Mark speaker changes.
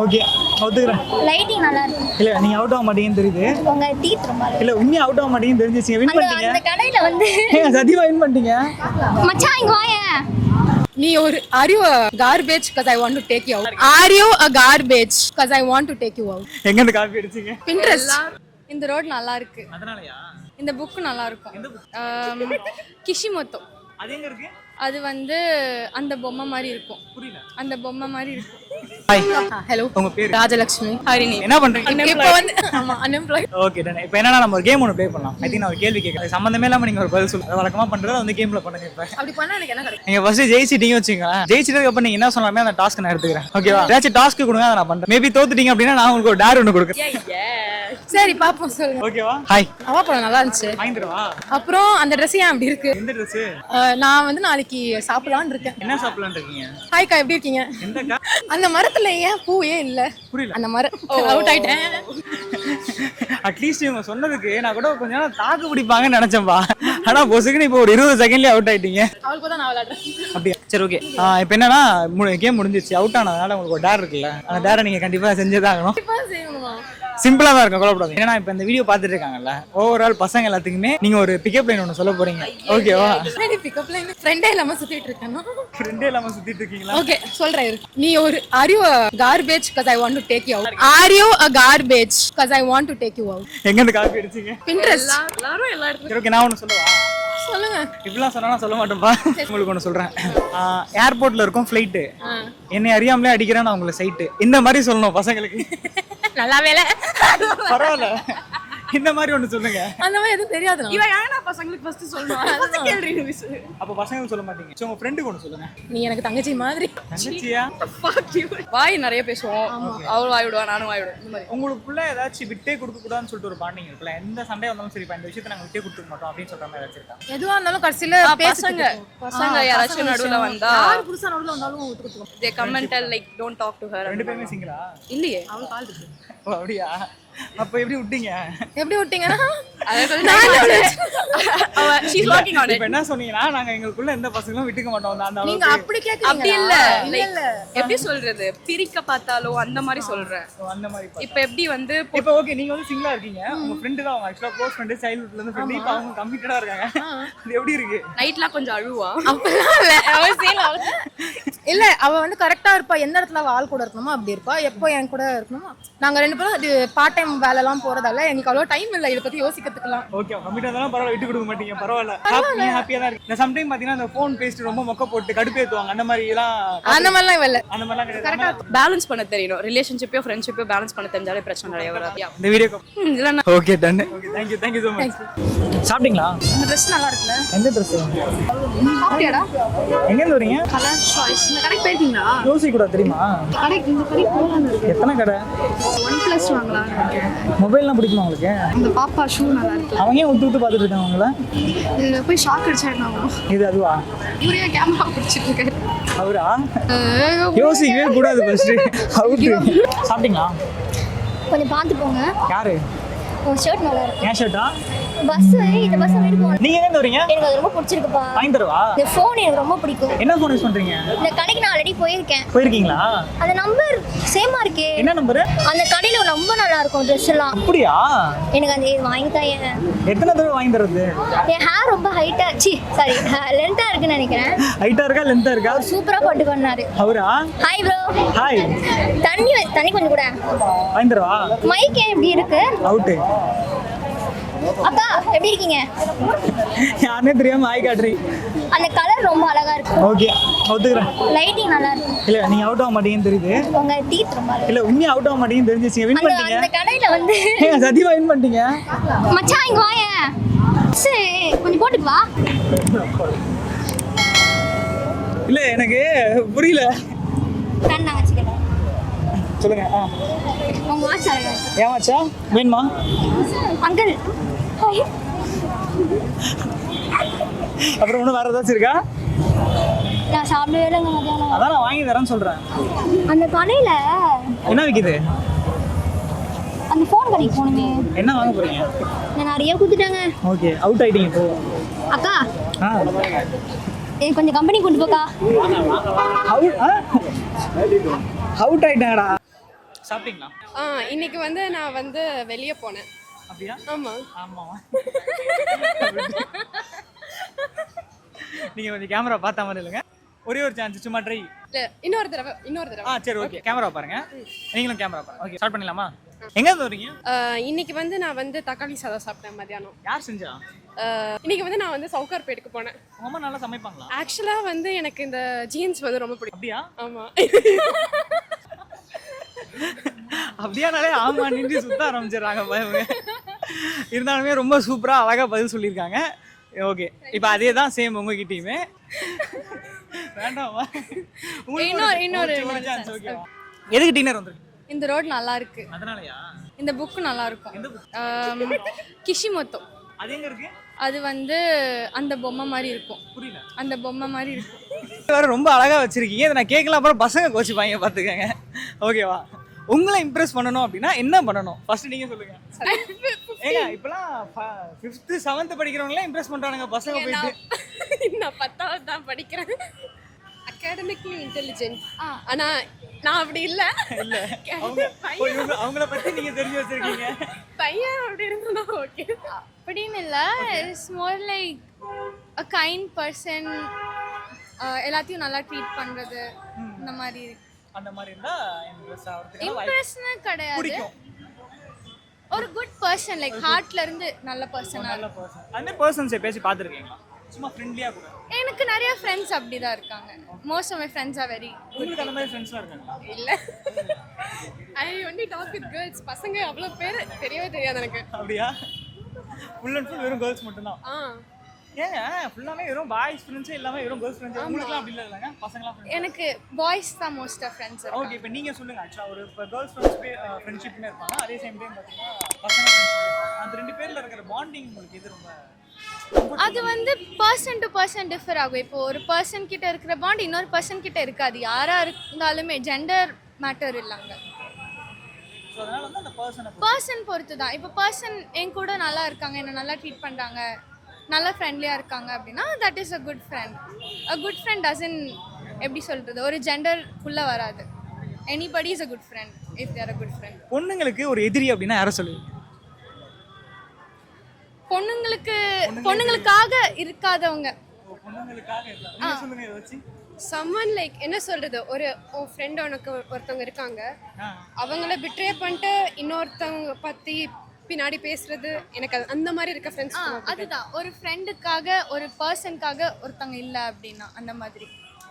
Speaker 1: Okay ஒத்துக்கிறேன்.
Speaker 2: Lighting நல்லா இருக்கு
Speaker 1: இல்ல நீங்க அவுட் ஆக மாட்டீங்கன்னு தெரியுது.
Speaker 2: உங்க டீத் ரொம்ப அழகு.
Speaker 1: இல்ல உண்மையா அவுட் ஆக மாட்டீங்கன்னு வின் பண்ணிட்டீங்க.
Speaker 2: அந்த கடையில வந்து
Speaker 1: ஏங்க சத்தியமா வின் பண்ணிட்டீங்க.
Speaker 2: மச்சான் இங்க
Speaker 3: நீ ஒரு you a garbage? Because I want to take you out. Are you a garbage? Because I want to take you out.
Speaker 1: எங்க இருந்து காப்பி அடிச்சீங்க?
Speaker 3: Pinterest. இந்த ரோட் நல்லா இருக்கு
Speaker 1: அதனாலயா?
Speaker 3: இந்த புக் நல்லா இருக்கும் கிஷிமோத்தோ.
Speaker 1: அது எங்க இருக்கு?
Speaker 3: அது வந்து அந்த பொம்மை மாதிரி இருக்கும்.
Speaker 1: புரியல.
Speaker 3: அந்த பொம்மை மாதிரி இருக்கும்.
Speaker 1: ஹாய்
Speaker 3: ஹலோ
Speaker 1: உங்க பேரு?
Speaker 3: ராஜலட்சுமி ஹரிணி
Speaker 1: என்ன பண்றீங்க?
Speaker 3: இப்போ வந்து ஆமா அன்எம்ப்ளாய்ட்
Speaker 1: ஓகே டன் இப்போ என்னன்னா நம்ம ஒரு கேம் ஒன்று ப்ளே பண்ணலாம். ஐ திங்க் நான் ஒரு கேள்வி கேட்கறேன் சம்மந்தமே இல்லாம நீங்க ஒரு பதில் சொல்லுங்க. வழக்கமா பண்றதை வந்து கேம்ல பண்ணுங்க இப்போ.
Speaker 3: அப்படி பண்ணா எனக்கு என்ன கிடைக்கும்
Speaker 1: நீங்க ஃபர்ஸ்ட் ஜெயிச்சிட்டீங்க வச்சுங்க ஜெயிச்சிட்டதுக்கு அப்புறம் நீங்க என்ன சொல்லாமே அந்த டாஸ்க் நான் எடுத்துக்கிறேன். ஓகேவா ஏதாச்சும் டாஸ்க் கொடுங்க அதை நான் பண்றேன். மேபி தோத்துட்டீங்க அப்படின்னா நான் உங்களுக்கு ஒரு டேர் ஒன்று கொடுக்குறேன்.
Speaker 3: சரி பாப்போம் சொல்லுங்க.
Speaker 1: ஓகேவா? ஹாய்
Speaker 3: அவா படம் நல்லா இருந்துச்சு.
Speaker 1: வாங்கிடுவா?
Speaker 3: அப்புறம் அந்த ட்ரெஸ் ஏன் அப்படி இருக்கு?
Speaker 1: எந்த ட்ரெஸ்
Speaker 3: அஹ், நான் வந்து நாளைக்கு சாப்பிடலாம்னு இருக்கேன்.
Speaker 1: என்ன சாப்பிடலாம்னு இருக்கீங்க?
Speaker 3: ஹாய்க்கா எப்படி இருக்கீங்க?
Speaker 1: எந்த
Speaker 3: அந்த மரத்துல ஏன் பூ ஏன் இல்ல?
Speaker 1: புரியல.
Speaker 3: அந்த மரம் அவுட் ஆயிட்டேன்.
Speaker 1: அட்லீஸ்ட் இவங்க சொன்னதுக்கு நான் கூட கொஞ்ச நேரம் தாக்கு பிடிப்பாங்கன்னு நினைச்சேன்பா. ஆனா பொசுக்குன்னு இப்போ ஒரு இருபது செகண்ட்லயே அவுட் ஆயிட்டீங்க.
Speaker 3: அவளுக்கு தான் நான் விளையாடுறேன்.
Speaker 1: அப்படியா? சரி ஓகே இப்போ என்னன்னா கேம் முடிஞ்சிருச்சு. அவுட் ஆனதுனால உங்களுக்கு ஒரு டேர் இருக்குல்ல. அந்த டேரை நீங்க கண்டிப்பா செஞ்சே தான் ஆகணும் சிம்பிளா தான் இருக்கும் கவலைப்படாது ஏன்னா இப்போ இந்த வீடியோ பார்த்துட்டு இருக்காங்கல்ல ஓவரால் பசங்க எல்லாத்துக்குமே நீங்க ஒரு பிக்கப் லைன் ஒன்று சொல்ல போறீங்க. ஓகேவா
Speaker 3: பிக்கப் லைன் ஃப்ரெண்டே இல்லாம சுத்திட்டு இருக்கேன்?
Speaker 1: ஃப்ரெண்டே இல்லாம சுத்திட்டு இருக்கீங்களா?
Speaker 3: ஓகே சொல்றேன். நீ ஒரு garbage because I want to take you out? Are you a garbage because I want to take you out?
Speaker 1: எங்க இருந்து காப்பி அடிச்சீங்க?
Speaker 3: Pinterest.
Speaker 1: சரி ஓகே நான் ஒன்று சொல்லவா?
Speaker 3: சொல்லுங்க.
Speaker 1: இப்படிலாம் சொன்னா நான் சொல்ல மாட்டேன்ப்பா உங்களுக்கு ஒன்று சொல்றேன். ஏர்போர்ட்ல இருக்கும் ஃப்ளைட்டு என்னை அறியாமலே அடிக்கிறேன் நான் உங்களுக்கு சைட்டு இந்த மாதிரி சொல்லணும் பசங்களுக்கு.
Speaker 3: நல்லாவே வேலை
Speaker 1: பரவாயில்ல. இந்த மாதிரி ஒன்று சொல்லுங்க.
Speaker 3: அந்த மாதிரி எதுவும் தெரியாது
Speaker 4: இவன் ஏன்னா பசங்களுக்கு ஃபர்ஸ்ட் சொல்லணும் கேள்வி
Speaker 1: அப்போ பசங்களுக்கு சொல்ல மாட்டீங்க. சரி உங்க ஃப்ரெண்டுக்கு ஒன்று சொல்லுங்க.
Speaker 3: நீ எனக்கு தங்கச்சி மாதிரி.
Speaker 1: தங்கச்சியா?
Speaker 4: வாய் நிறைய பேசுவோம். அவள் வாய் விடுவா நானும் வாய் விடுவேன். இந்த மாதிரி.
Speaker 1: உங்களுக்குள்ள ஏதாச்சும் விட்டே கொடுக்க கூடாதுன்னு சொல்லிட்டு ஒரு பாண்டிங் இருக்குல்ல எந்த சண்டை வந்தாலும் சரி இந்த விஷயத்தை நாங்க விட்டே கொடுத்துக்க மாட்டோம் அப்படின்னு சொல்ற மாதிரி ஏதாச்சும் இருக்கா?
Speaker 3: எதுவா இருந்தாலும் கடைசியில
Speaker 4: பசங்க. பசங்க யாராச்சும் நடுவுல வந்தா
Speaker 3: யார் புதுசா நடுவுல வந்தாலும் ஒத்துக்குவோம்
Speaker 4: they comment like don't talk to her
Speaker 1: ரெண்டு பேருமே சிங்கிளா
Speaker 4: இல்லையே. அவள் கால் இருக்கு.
Speaker 1: ஓ அப்படியா? அப்போ எப்படி விட்டீங்க?
Speaker 3: எப்படி விட்டீங்கன்னா
Speaker 1: என்ன சொன்னீங்கன்னா நாங்க எங்களுக்குள்ள எந்த பசங்களும் விட்டுக்க மாட்டோம்.
Speaker 3: நீங்க அப்படி கேக்குறீங்க
Speaker 4: அப்படி இல்ல. எப்படி சொல்றது? பிரிக்க பார்த்தாலும் அந்த மாதிரி சொல்றேன்.
Speaker 1: அந்த மாதிரி.
Speaker 4: இப்ப எப்படி வந்து
Speaker 1: இப்போ ஓகே நீங்க வந்து சிங்கிளா இருக்கீங்க. உங்க ஃப்ரெண்டு தான் அவங்க ஆக்சுவலா க்ளோஸ் ஃப்ரெண்டு சைல்ட்ஹுட்ல இருந்து ஃப்ரெண்டு இப்போ அவங்க கம்மிட்டடா இருக்காங்க. அது எப்படி இருக்கு?
Speaker 4: நைட்லாம் கொஞ்சம் அழுவா.
Speaker 3: அப்பெல்லாம் இல்ல. அவ சேல இல்ல அவ வந்து கரெக்டா இருப்பா. எந்த இடத்துல அவ ஆள் கூட இருக்கணுமோ அப்படி இருப்பா. எப்போ என் கூட இருக்கணுமோ நாங்க ரெண்டு பேரும் பார்ட் டைம் வேலை எல்லாம் போறதால எங்களுக்கு அவ்வளவு டைம் இல்ல இத பத்தி யோசிக்கிறதுக்குலாம்
Speaker 1: ஓகே கம்மிட்டா இருந்தாலும் பரவாயில்ல விட்டு கொடுக்க மாட்டீங்க பரவாயில்ல. நீ ஹாப்பியா தான் இருக்கு. இந்த சம்டைம் பாத்தீங்கன்னா அந்த ஃபோன் பேசிட்டு ரொம்ப மொக்க போட்டு கடுப்பேத்துவாங்க அந்த மாதிரி எல்லாம்
Speaker 3: அந்த மாதிரிலாம் இவ இல்ல.
Speaker 1: அந்த மாதிரிலாம் கிடையாது.
Speaker 4: பேலன்ஸ் பண்ண தெரியணும் ரிலேஷன்ஷிப்பையோ ஃப்ரெண்ட்ஷிப்பையோ பேலன்ஸ் பண்ண தெரிஞ்சாலே பிரச்சனை நிறைய வராது.
Speaker 1: இந்த வீடியோ
Speaker 4: ம், இல்லைன்னா
Speaker 1: okay done okay thank you thank you so much சாப்பிட்டீங்களா?
Speaker 4: இந்த ட்ரெஸ் நல்லா இருக்குல்ல?
Speaker 1: எந்த ட்ரெஸ்
Speaker 4: சாப்பிட்டியாடா?
Speaker 1: எங்க இருந்து வரீங்க?
Speaker 4: கலர் சாய்ஸ் இந்த கடைக்கு போயிருக்கீங்களா?
Speaker 1: யோசி கூட தெரியுமா?
Speaker 4: கடைக்கு இந்த கடைக்கு இருக்கு
Speaker 1: எத்தனை கடை?
Speaker 4: ஒன் பிளஸ் வாங்கலாம்
Speaker 1: மொபைல்லாம் பிடிக்குமா உங்களுக்கு?
Speaker 4: இந்த பாப்பா ஷூ நல்லா இருக்கு.
Speaker 1: அவங்க ஏன் ஊத்து ஊத்து பார்த்துட்டு இருக்காங்க
Speaker 4: இதுல போய் ஷாக் அடிச்சா என்ன ஆகும்
Speaker 1: இது அதுவா?
Speaker 4: இவரையா கேமரா பிடிச்சிட்டு இருக்காரு
Speaker 1: அவரா? யோசிக்கவே கூடாது ஃபர்ஸ்ட் அவுட்டு சாப்பிட்டீங்களா?
Speaker 2: கொஞ்சம் பார்த்து போங்க
Speaker 1: யாரு
Speaker 2: ஷர்ட் நல்லா இருக்கு.
Speaker 1: ஏன் ஷர்ட்டா
Speaker 2: பஸ் இந்த பஸ் வீடு போகணும்
Speaker 1: நீங்க எங்க வரீங்க?
Speaker 2: எனக்கு அது ரொம்ப பிடிச்சிருக்குப்பா.
Speaker 1: வாங்கி தரவா
Speaker 2: இந்த ஃபோன் எனக்கு ரொம்ப பிடிக்கும்.
Speaker 1: என்ன ஃபோன் யூஸ் பண்றீங்க?
Speaker 2: இந்த கடைக்கு நான் ஆல்ரெடி போயிருக்கேன்.
Speaker 1: போயிருக்கீங்களா?
Speaker 2: அந்த நம்பர் சேமா இருக்கே.
Speaker 1: என்ன நம்பரு
Speaker 2: அந்த கடையில ரொம்ப நல்லா இருக்கும் ட்ரெஸ் எல்லாம்.
Speaker 1: அப்படியா?
Speaker 2: எனக்கு அந்த வாங்கி தாயேன்
Speaker 1: எத்தனை தடவை வாங்கி தர்றது
Speaker 2: என் ஹேர் ரொம்ப ஹைட்டா சி சாரி லென்த்தா இருக்குன்னு நினைக்கிறேன்.
Speaker 1: ஹைட்டா இருக்கா லென்த்தா இருக்கா?
Speaker 2: சூப்பரா போட்டு பண்ணாரு.
Speaker 1: அவரா?
Speaker 2: ஹாய் ப்ரோ
Speaker 1: ஹாய்
Speaker 2: தண்ணி தண்ணி கொஞ்சம் கூட.
Speaker 1: வாங்கி தரவா?
Speaker 2: மைக் ஏன் இப்படி இருக்கு?
Speaker 1: அவுட்டு
Speaker 2: அக்கா எப்படி இருக்கீங்க?
Speaker 1: யாருனே தெரியாம ஆய் காட்டுறீ.
Speaker 2: அந்த கலர் ரொம்ப அழகா இருக்கு.
Speaker 1: ஓகே ஒத்துக்கிறேன்.
Speaker 2: லைட்டிங் நல்லா இருக்கு.
Speaker 1: இல்ல நீங்க அவுட் ஆக மாட்டீங்கன்னு தெரியுது.
Speaker 2: உங்க டீத் ரொம்ப
Speaker 1: இல்ல உண்மையா அவுட் ஆக மாட்டீங்கன்னு தெரிஞ்சிச்சு வின் பண்ணிட்டீங்க.
Speaker 2: அந்த கடையில வந்து
Speaker 1: ஏங்க சத்தியமா வின் பண்ணிட்டீங்க.
Speaker 2: மச்சான் இங்க வாயேன். சரி கொஞ்சம் போட்டுட்டு வா.
Speaker 1: இல்ல எனக்கு புரியல.
Speaker 2: வச்சுக்கிறேன்.
Speaker 1: சொல்லுங்க ஆ.
Speaker 2: உங்க வாட்ச் இருக்கு.
Speaker 1: ஏமாச்சா வேணுமா?
Speaker 2: அங்கிள்.
Speaker 1: அப்புறம் ஒன்றும் வேற ஏதாச்சும் இருக்கா?
Speaker 2: நான் சாப்பிடவே இல்லைங்க
Speaker 1: அதான் நான் வாங்கி தரேன்னு சொல்றேன்.
Speaker 2: அந்த கடையில
Speaker 1: என்ன விக்குது?
Speaker 2: அந்த ஃபோன் கடைக்கு போகணுமே
Speaker 1: என்ன வாங்க போறீங்க?
Speaker 2: நான் நிறைய கொடுத்துட்டாங்க.
Speaker 1: ஓகே அவுட் ஆயிட்டீங்க இப்போ.
Speaker 2: அக்கா
Speaker 1: ஆ.
Speaker 2: எனக்கு கொஞ்சம் கம்பெனி கொண்டு போக்கா.
Speaker 1: அவுட் ஆயிட்டாங்கடா. சாப்பிட்டீங்களா?
Speaker 5: ஆ இன்னைக்கு வந்து நான் வந்து வெளியே போனேன்.
Speaker 1: அப்படியா?
Speaker 5: ஆமா.
Speaker 1: ஆமாவா நீங்க கொஞ்சம் கேமரா பார்த்த மாதிரி இல்லைங்க. ஒரே ஒரு சான்ஸ் சும்மா ட்ரை
Speaker 5: இல்ல இன்னொரு தடவை இன்னொரு தடவை.
Speaker 1: ஆ சரி ஓகே கேமரா பாருங்க. நீங்களும் கேமரா பாருங்க. ஓகே ஸ்டார்ட் பண்ணிடலாமா? எங்க இருந்து வரீங்க
Speaker 5: இன்னைக்கு வந்து நான் வந்து தக்காளி சாதம் சாப்பிட்டேன் மத்தியானம்.
Speaker 1: யார் செஞ்சா?
Speaker 5: இன்னைக்கு வந்து நான் வந்து சவுகார்பேட்டுக்கு போனேன்.
Speaker 1: அம்மா நல்லா சமைப்பாங்களா?
Speaker 5: ஆக்சுவலா வந்து எனக்கு இந்த ஜீன்ஸ் வந்து ரொம்ப பிடிக்கும்.
Speaker 1: அப்படியா?
Speaker 5: ஆமா.
Speaker 1: அப்படியானாலே ஆமா நின்று சுத்த ஆரம்பிச்சிடுறாங்க பயவுங்க இருந்தாலுமே ரொம்ப சூப்பரா அழகா பதில் சொல்லியிருக்காங்க. ஓகே இப்போ அதே தான் சேம் உங்ககிட்டயுமே. வேண்டாமா?
Speaker 2: இன்னொரு- இன்னொரு-?
Speaker 1: எதுக்கு டின்னர் வந்திருக்கு?
Speaker 2: இந்த ரோட் நல்லா இருக்கு
Speaker 1: அதனாலயா?
Speaker 2: இந்த புக் நல்லா இருக்கும் கிஷிமோத்தோ.
Speaker 1: அது எங்க இருக்கு?
Speaker 2: அது வந்து அந்த பொம்மை மாதிரி இருக்கும்.
Speaker 1: புரியல.
Speaker 2: அந்த பொம்மை மாதிரி இருக்கும்.
Speaker 1: வேற ரொம்ப அழகா வச்சிருக்கீங்க. இதை நான் கேட்கலாம் அப்புறம் பசங்க கோச்சிப்பாங்க பாத்துக்கங்க. ஓகேவா உங்களை இம்ப்ரெஸ் பண்ணணும் அப்படின்னா என்ன பண்ணணும்? ஃபர்ஸ்ட் நீங்க சொல்லுங்க. ஏங்க இப்பெல்லாம் ஃபிஃப்த் செவன்த் படிக்கிறவங்களே இம்ப்ரெஸ் பண்றானுங்க பசங்க போயிட்டு.
Speaker 5: நான் பத்தாவது தான் படிக்கிறேன். அகாடமிக்லி இன்டெலிஜென்ட் ஆனா நான் அப்படி இல்ல.
Speaker 1: இல்ல. அவங்கள பத்தி நீங்க தெரிஞ்சு வச்சிருக்கீங்க.
Speaker 5: பையன் அப்படி இருந்தா ஓகே
Speaker 2: அப்படின்னு இல்லை. It's more like a kind person எல்லாத்தையும் நல்லா ட்ரீட் பண்றது. இந்த மாதிரி.
Speaker 1: அந்த மாதிரி இருந்தா இம்ப்ரெஸ் ஆகிறதுக்கு
Speaker 2: இம்ப்ரெஸ்னு கிடையாது. ஒரு குட் பர்சன் லைக் ஹார்ட்ல இருந்து நல்ல பர்சனா
Speaker 1: நல்ல பர்சன் அந்த பர்சன்ஸை பேசி பார்த்துருக்கீங்களா? சும்மா ஃப்ரெண்ட்லியா கூட.
Speaker 2: எனக்கு நிறைய ஃப்ரெண்ட்ஸ் அப்படிதான் இருக்காங்க. Most of my friends are very
Speaker 1: உங்களுக்கு அந்த மாதிரி ஃப்ரெண்ட்ஸ்லாம் இருக்காங்களா?
Speaker 5: இல்ல. I only talk with girls பசங்க அவ்வளவு பேர் தெரியவே தெரியாது எனக்கு.
Speaker 1: அப்படியா? ஃபுல் அண்ட் ஃபுல் வெறும் கேர்ள்ஸ் மட்டும்தான்.
Speaker 5: ஆ.
Speaker 1: ஏங்க ஃபுல்லாமே வெறும் பாய்ஸ் ஃப்ரெண்ட்ஸே இல்லாம வெறும் கேர்ள்ஸ் ஃப்ரெண்ட்ஸ் உங்களுக்குலாம் அப்படி இல்லைங்க பசங்களாம் ஃப்ரெண்ட்ஸ்
Speaker 2: எனக்கு பாய்ஸ் தான் மோஸ்ட் ஆஃப் ஃப்ரெண்ட்ஸ்
Speaker 1: ஓகே இப்போ நீங்க சொல்லுங்க ஆக்சுவலா ஒரு இப்போ கேர்ள்ஸ் ஃப்ரெண்ட்ஸ் ஃப்ரெண்ட்ஷிப்னு இருப்பாங்க அதே சேம் டைம் பார்த்தீங்கன்னா பசங்க அந்த ரெண்டு பேர்ல இருக்கிற பாண்டிங் உங்களுக்கு எது ரொம்ப
Speaker 2: அது வந்து பர்சன் டு பர்சன் டிஃபர் ஆகும். இப்போ ஒரு பர்சன் கிட்ட இருக்கிற பாண்ட் இன்னொரு பர்சன் கிட்ட இருக்காது. யாரா இருந்தாலுமே ஜெண்டர் மேட்டர் இல்லைங்க
Speaker 1: பர்சன்
Speaker 2: பொறுத்து. தான் இப்போ பர்சன் என் கூட நல்லா இருக்காங்க என்னை நல்லா ட்ரீட் பண்ணுறாங்க நல்லா ஃப்ரெண்ட்லியாக இருக்காங்க அப்படின்னா that is a good friend a good friend doesn't எப்படி சொல்கிறது ஒரு ஜெண்டர் ஃபுல்லாக வராது. Anybody is a good friend if they're a good friend
Speaker 1: பொண்ணுங்களுக்கு ஒரு எதிரி அப்படின்னா யாரை சொல்லுவீங்க?
Speaker 2: பொண்ணுங்களுக்கு பொண்ணுங்களுக்காக இருக்காதவங்க.
Speaker 5: சம்மன் லைக் என்ன சொல்றது ஒரு உன் ஃப்ரெண்ட் உனக்கு ஒருத்தவங்க இருக்காங்க. அவங்கள பிட்ரே பண்ணிட்டு இன்னொருத்தவங்க பத்தி பின்னாடி பேசுறது எனக்கு அது- அந்த மாதிரி இருக்க ஃப்ரெண்ட்ஸ்
Speaker 2: அதுதான். ஒரு ஃப்ரெண்டுக்காக ஒரு பர்சனுக்காக ஒருத்தவங்க இல்லை அப்படின்னா அந்த மாதிரி.